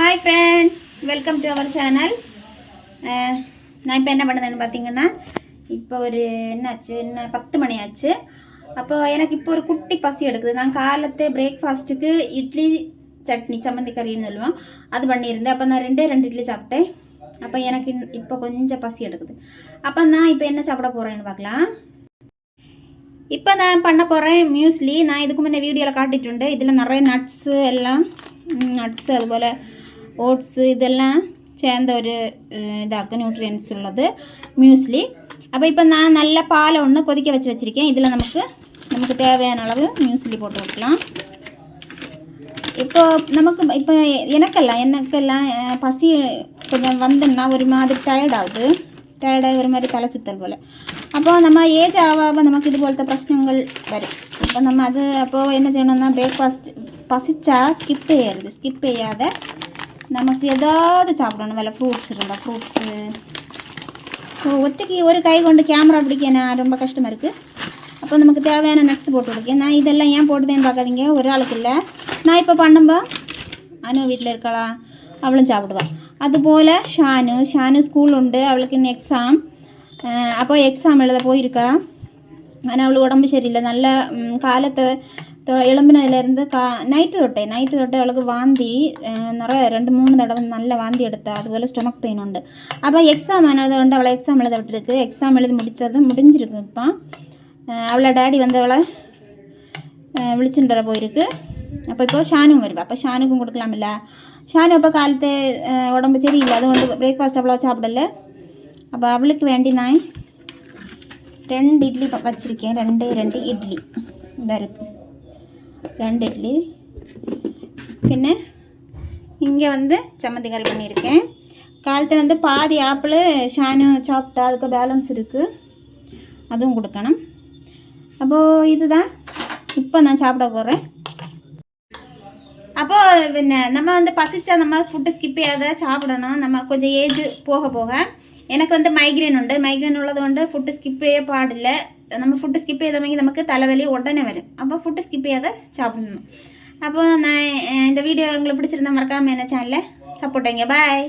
Hi friends welcome to our channel நான் இப்போ என்ன பண்ணதுன்னு பார்த்தீங்கன்னா இப்போ ஒரு என்னாச்சு என்ன பத்து மணி ஆச்சு. அப்போ எனக்கு இப்போ ஒரு குட்டி பசி எடுக்குது. நான் காலத்தை பிரேக்ஃபாஸ்ட்டுக்கு இட்லி சட்னி சம்மந்தி கறின்னு சொல்லுவோம். அது பண்ணியிருந்தேன். அப்போ நான் ரெண்டே ரெண்டு இட்லி சாப்பிட்டேன். அப்போ எனக்கு இப்போ கொஞ்சம் பசி எடுக்குது. அப்போ நான் இப்போ என்ன சாப்பிட போகிறேன்னு பார்க்கலாம் இப்போ நான் பண்ண போகிறேன் மியூஸ்லி நான் இதுக்கு முன்னே வீடியோவில் காட்டிட்டு இதில் நிறைய நட்ஸு எல்லாம் நட்ஸு அதுபோல் ഓട്സ് ഇതെല്ലാം ചേർന്ന ഒരു ഇതാക്കും ന്യൂട്രിയൻസ് ഉള്ളത് മ്യൂസ്ലി അപ്പോൾ ഇപ്പം ഞാൻ നല്ല പാലൊന്ന് കൊതിക്ക വെച്ച് വെച്ചിരിക്കാം ഇതിൽ നമുക്ക് നമുക്ക് தேவையான அளவு മ്യൂസ്ലി போட்டு வைக்கலாம் இப்போ நமக்கு இப்போ எனக்கெல்லாம் எனக்கெல்லாம் பசி கொஞ்சம் வந்தோம்னா ஒரு மாதிரி டயர்ட் ஆகுது டயர்டாகி ஒரு மாதிரி தலை சுத்தல் போல் അപ്പോൾ നമ്മൾ ഏജ് ആവാകുമ്പോൾ നമുക്ക് ഇതുപോലത്തെ പ്രശ്നങ്ങൾ വരും അപ്പോൾ നമ്മൾ അത് അപ്പോൾ എന്നാ ചെയ്യണമെന്നാൽ ബ്രേക്ക്ഫാസ്റ്റ് പസിച്ചാൽ സ്കിപ്പ് ചെയ്യരുത് സ്കിപ്പ് ചെയ്യാതെ നമുക്ക് ഏതാതെ ചാപ്പിടണം വല്ല ഫ്രൂട്ട്സ് ഇടണ്ടോ ഫ്രൂട്ട്സ് ഒറ്റയ്ക്ക് ഒരു കൈ കൊണ്ട് ക്യാമറ പിടിക്കാനാ ആരംഭ കസ്റ്റമർക്ക് അപ്പോൾ നമുക്ക് തേവേനെ നെക്സ് പോട്ട് കൊടുക്കുക ഞാൻ ഇതെല്ലാം ഞാൻ പോട്ട് പോട്ടതേന്ന് പാകാതിങ്ക ഒരാൾക്കില്ല. ഞാൻ ഇപ്പോൾ പണ്ടുമ്പോൾ അനു വീട്ടിൽ വീട്ടിലിരിക്കളാ അവളും ചാപ്പിടുക അതുപോലെ ഷാനു. ഷാനു സ്കൂളുണ്ട് അവൾക്ക് ഇന്ന് എക്സാം അപ്പോൾ എക്സാം എഴുതാ പോയിരിക്കുക അങ്ങനെ അവൾ ഉടമ്പ് ശരിയില്ല. നല്ല കാലത്ത് எழும்பினதுலேருந்து கா நைட்டு தொட்டே நைட்டு தொட்டே அவளுக்கு வாந்தி நிறைய ரெண்டு மூணு தடவை நல்ல வாந்தி எடுத்தா அதுபோல் ஸ்டொமக் பெயின் உண்டு அப்போ எக்ஸாம் எழுத கொண்டு அவளை எக்ஸாம் எழுத விட்டுருக்கு எக்ஸாம் எழுதி முடித்தது முடிஞ்சிருக்கு இப்போ அவளை டேடி வந்து அவளை விழிச்சுன்ற போயிருக்கு அப்போ இப்போ ஷானும் வருவா அப்போ ஷானுக்கும் கொடுக்கலாம்ல ஷானு அப்போ காலத்து உடம்பு சரியில்லை அது ஒன்று பிரேக்ஃபாஸ்ட் அவ்வளோ சாப்பிடல அப்போ அவளுக்கு வேண்டி நான் ரெண்டு இட்லி வச்சுருக்கேன் ரெண்டே ரெண்டு இட்லி இதாக இருக்குது ரெண்டு இட்லி. பின்ன இங்கே வந்து சம்மந்திக்கால் பண்ணியிருக்கேன். காலத்தில் வந்து பாதி ஆப்பிள் ஷானு சாப்பிட்டா அதுக்கு பேலன்ஸ் இருக்குது அதுவும் கொடுக்கணும். அப்போது இதுதான். இப்போ நான் சாப்பிட போகிறேன் அப்போது பின்ன நம்ம வந்து பசிச்சா நம்ம ஃபுட்டு ஸ்கிப் செய்யாத சாப்பிடணும். நம்ம கொஞ்சம் ஏஜ் போக போக. எனக்கு வந்து மைக்ரைன் உண்டு. மைக்ரைன் உள்ளது கொண்டு ஃபுட்டு ஸ்கிப்பே செய்ய பாடில்லை. നമ്മൾ ഫുഡ് സ്കിപ്പ് ചെയ്തെങ്കിൽ നമുക്ക് തലവലി ഉടനെ വരും. അപ്പോൾ ഫുഡ് സ്കിപ്പ് ചെയ്യാതെ ചാപ്പിടുന്നു അപ്പോൾ എന്റെ വീഡിയോ നിങ്ങൾ പിടിച്ചിരുന്ന മറക്കാൻ മേന ചാനലിൽ സപ്പോർട്ട് ചെയ്യുക. ബൈ